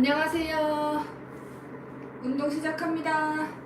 안녕하세요. 운동 시작합니다.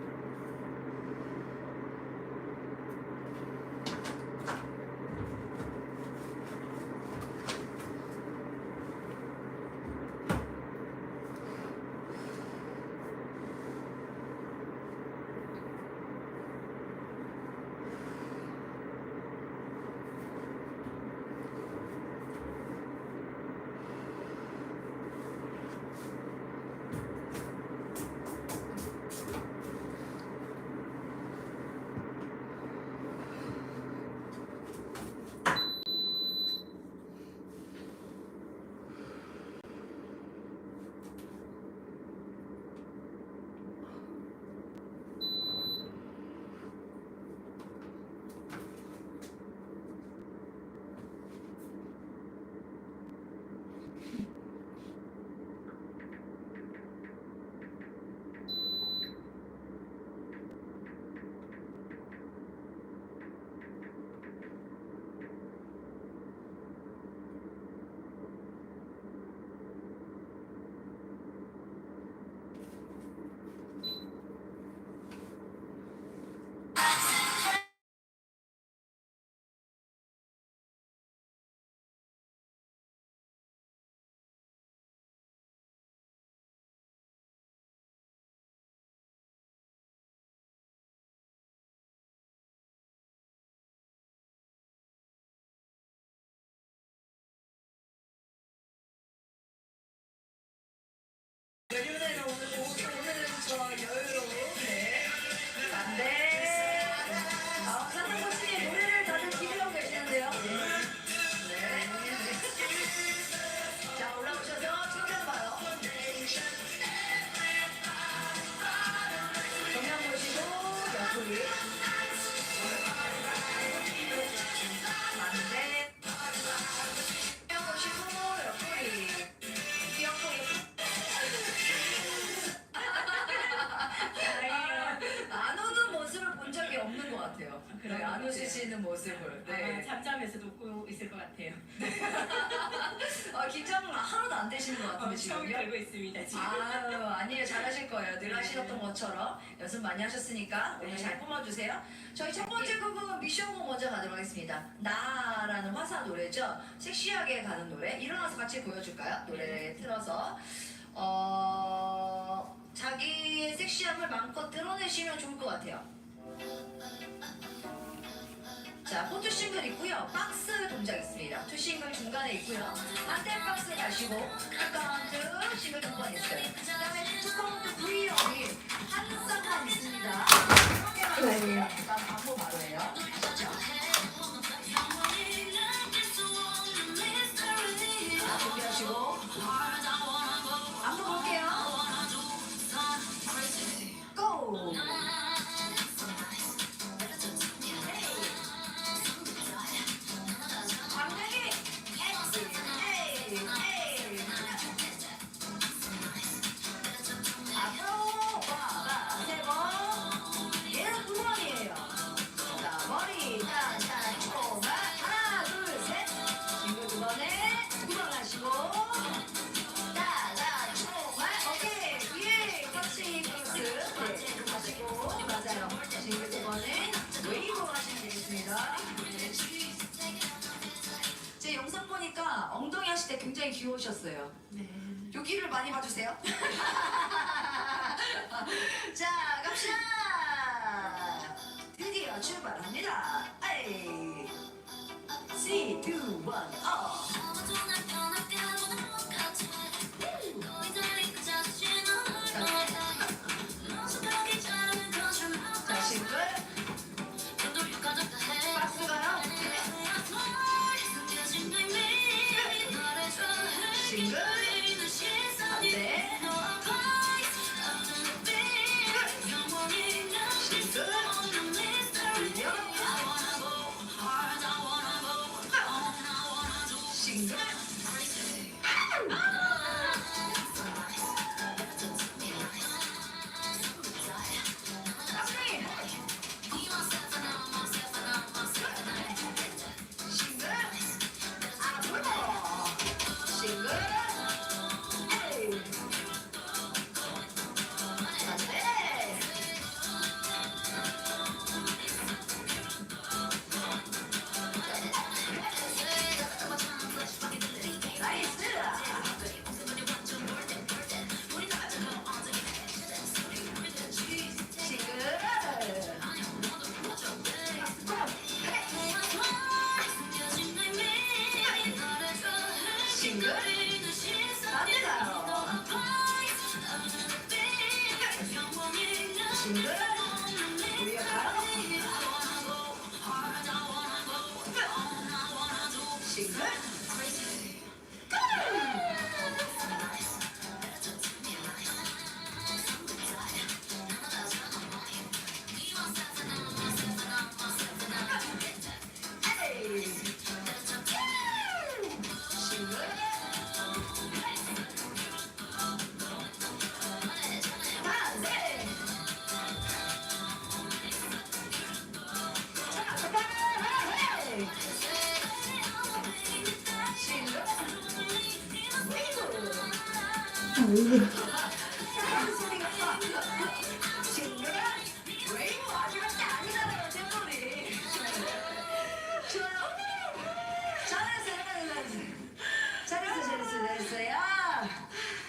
안 되시는 것 같은데 엄청 지금요? 걸고 있습니다 지금. 아유, 아니에요. 잘하실 거예요. 늘 네. 하시던 것처럼 연습 많이 하셨으니까 오늘 네. 잘 뽑아주세요. 저희 첫 번째 곡은 미션곡 먼저 가도록 하겠습니다. 나라는 화사 노래죠. 섹시하게 가는 노래. 일어나서 같이 보여줄까요? 노래 틀어서. 어, 자기의 섹시함을 마음껏 드러내시면 좋을 것 같아요. 자, 포트 싱글 있고요. 박스 동작 중간에 있고요. 반대 박스 가시고 카운트 싱글 두번 있어요. 그다음에 투 카운트 V 여기 한 쌍만 있습니다. 이렇게 가세요. 그다음 반복 바로 해요. 때 굉장히 귀여우셨어요. 네. 여기를 많이 봐주세요. 자, 갑시다. 드디어 출발합니다. 에이. 3, 2, 1, 어. 싱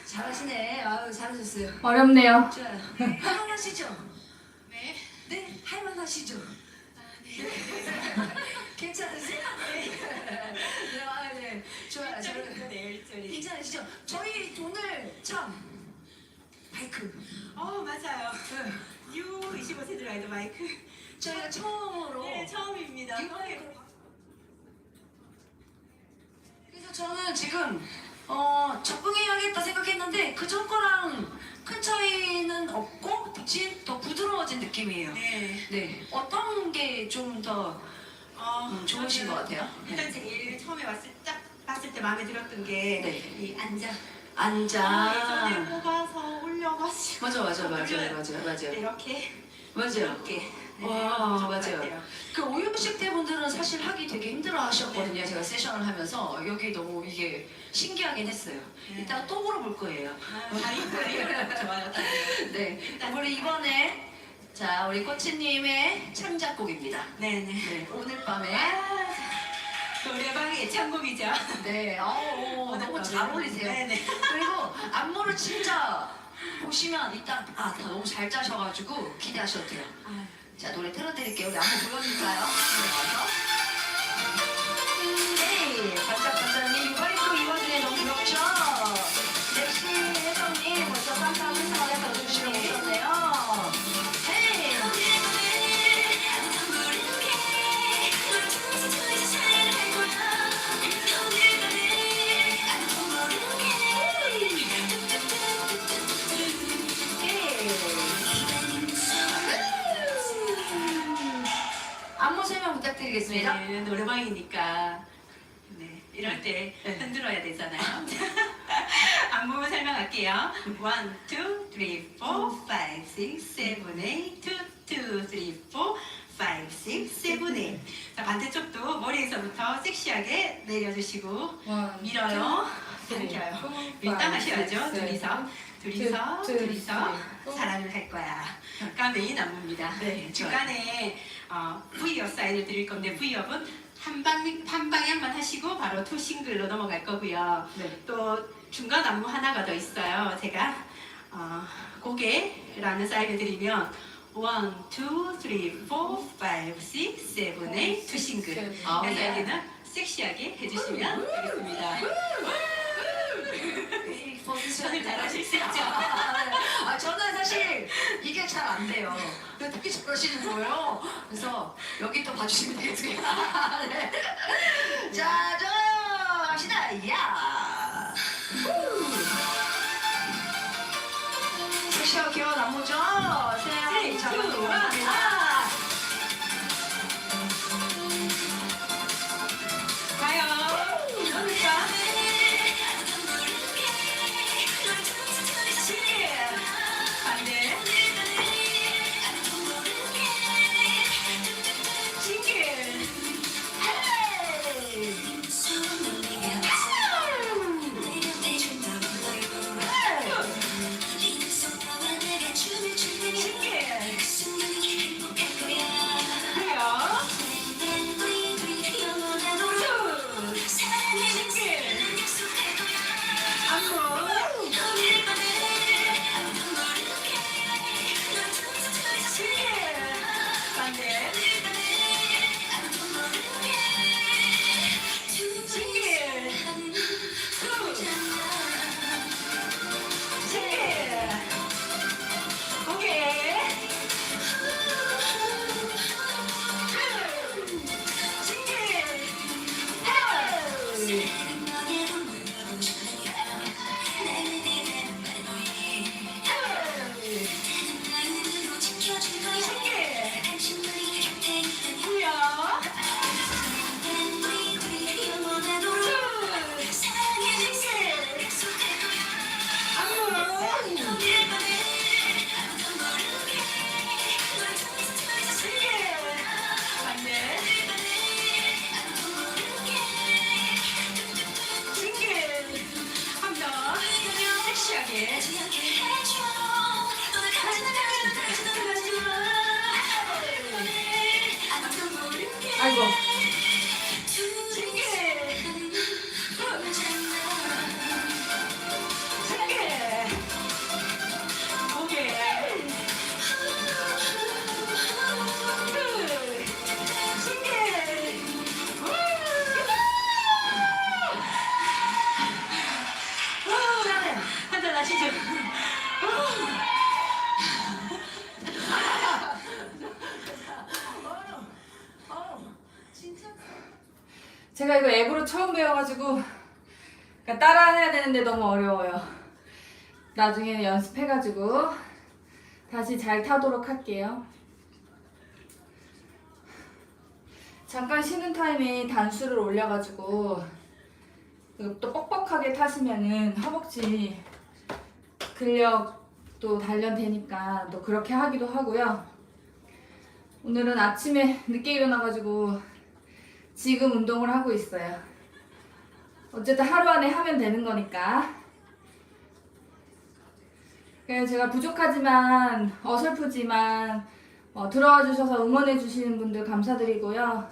잘하시네 아유 잘하셨어요 어렵네요. 좋아요 할만하시죠? 네. 네 할만하시죠? 괜찮으세요? 네, 아, 네. 좋아요 잘 내일 소리. 괜찮으시죠? 저희 오늘 참 마이크 어 맞아요. 네. U 25세 드라이드 마이크. 저희가 처음으로 네 처음입니다. 이 마이크로 그래서 저는 지금 어, 적응해야겠다 생각했는데 그 전 거랑 큰 차이는 없고 더 부드러워진 느낌이에요. 네. 네, 어떤 게 좀 더 어, 음, 좋으신 것 같아요? 일단 제일 처음에 왔을 딱 봤을 때 마음에 들었던 게 네. 이 앉아. 앉아. 예전에 뽑아서 올려가지고 맞아, 맞아, 맞아. 맞아, 맞아, 이렇게 맞아. 이렇게. 네, 와, 좋은 것 맞아요. 같아요. 그 오유식 때 분들은 사실 하기 되게 힘들어 하셨거든요. 제가 세션을 하면서 여기 너무 이게 신기하긴 했어요. 네. 이따가 또 물어볼 거예요. 아, 다리 다리 좋아요. 다리. 네, 우리 이번에 자 우리 코치님의 창작곡입니다. 네네. 네, 오늘 밤에 아, 노래방의 애창곡이죠. 네, 어, 너무 잘 어울리세요. 네네. 그리고 안무를 진짜 보시면 이따 아, 다 너무 잘 짜셔가지고 기대하셔도 돼요. 아, 자 노래 틀어드릴게요. 우리 안무 보여드릴까요? 네, 설명 부탁드리겠습니다. 네, 노래방이니까 네, 이럴 때 네. 흔들어야 되잖아요. 안무 설명할게요. 1, 2, 3, 4, 5, 6, 7, 8 2, 2, 3, 4, 5, 6, 7, 8 자, 반대쪽도 머리에서부터 섹시하게 내려주시고 밀어요. 당겨요. 일단 하셔야죠. 둘이서. 둘이서, 둘, 둘이서 둘. 사랑을 할 거야. 가 메인 안무입니다. 네, 중간에 어, V업 사인을 드릴 건데 V업은 한, 방, 한 방향만 하시고 바로 투 싱글로 넘어갈 거고요. 네. 또 중간 안무 하나가 더 있어요. 제가 어, 고개라는 사인을 드리면 1, 2, 3, 4, 5, 6, 7, 8, 투 싱글. 아, 그래서 네. 여기는 섹시하게 해주시면 되겠습니다. 포지션을 잘하실 수 있죠. 아, 저는 사실 이게 잘 안 돼요. 잘하시는 거예요. 그래서 여기 또 봐주시면 되겠습니다. 네. 자, 저 갑시다. 야. 섹시하고 귀여운 안무죠? 배워가지고 그러니까 따라 해야 되는데 너무 어려워요. 나중에 연습해가지고 다시 잘 타도록 할게요. 잠깐 쉬는 타임에 단수를 올려가지고 또 뻑뻑하게 타시면은 허벅지 근력도 단련되니까 또 그렇게 하기도 하고요. 오늘은 아침에 늦게 일어나가지고 지금 운동을 하고 있어요. 어쨌든 하루 안에 하면 되는 거니까. 제가 부족하지만 어설프지만 어, 들어와 주셔서 응원해 주시는 분들 감사드리고요.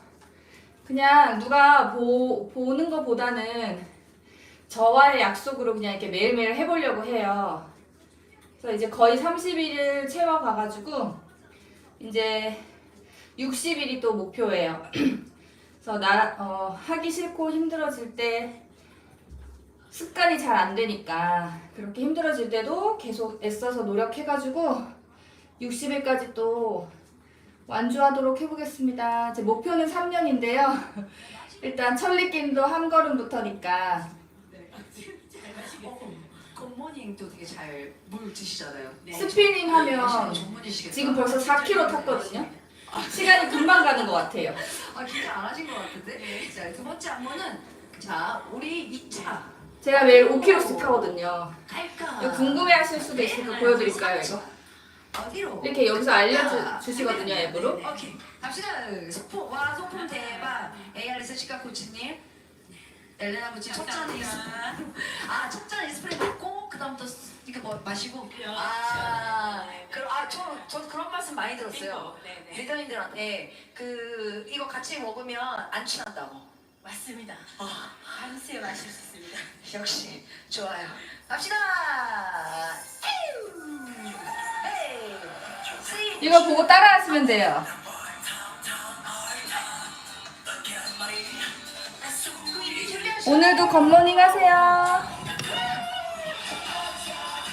그냥 누가 보, 보는 것보다는 저와의 약속으로 그냥 이렇게 매일매일 해보려고 해요. 그래서 이제 거의 30일을 채워가가지고 이제 60일이 또 목표예요. 그래서 나 어, 하기 싫고 힘들어질 때 습관이 잘 안 되니까 그렇게 힘들어질 때도 계속 애써서 노력해가지고 60일까지 또 완주하도록 해보겠습니다. 제 목표는 3년인데요. 일단 첫 느낌도 한 걸음부터니까 굿모닝도 되게 잘 물 드시잖아요. 스피닝 하면 전문이시겠다. 지금 벌써 4kg 탔거든요. 시간이 금방 가는 것 같아요. 아 진짜 안 하신 것 같은데. 자 두 번째 안무는 자 우리 2차 제가 매일 5kg씩 타거든요. 이거 궁금해하실 수도 있으니까 보여드릴까요 이거? 어디로? 이렇게 여기서 알려주시거든요 앱으로. 오케이 갑시다. 와 소품 대박. ARS 치과 코치님. 엘레나 코치 첫 잔에 아첫 잔에 이스프레이 맞고 그다음부터 이거 뭐 마시고 아 그럼 아저저 그런 말씀 많이 들었어요. 네네. 리더님들한테 그 이거 같이 먹으면 안 취한다고. 맞습니다. 밤새 마실 수 있습니다. 역시 좋아요. 갑시다. 에휴. 헤이. 이거 보고 따라하시면 돼요. 오늘도 굿모닝 하세요.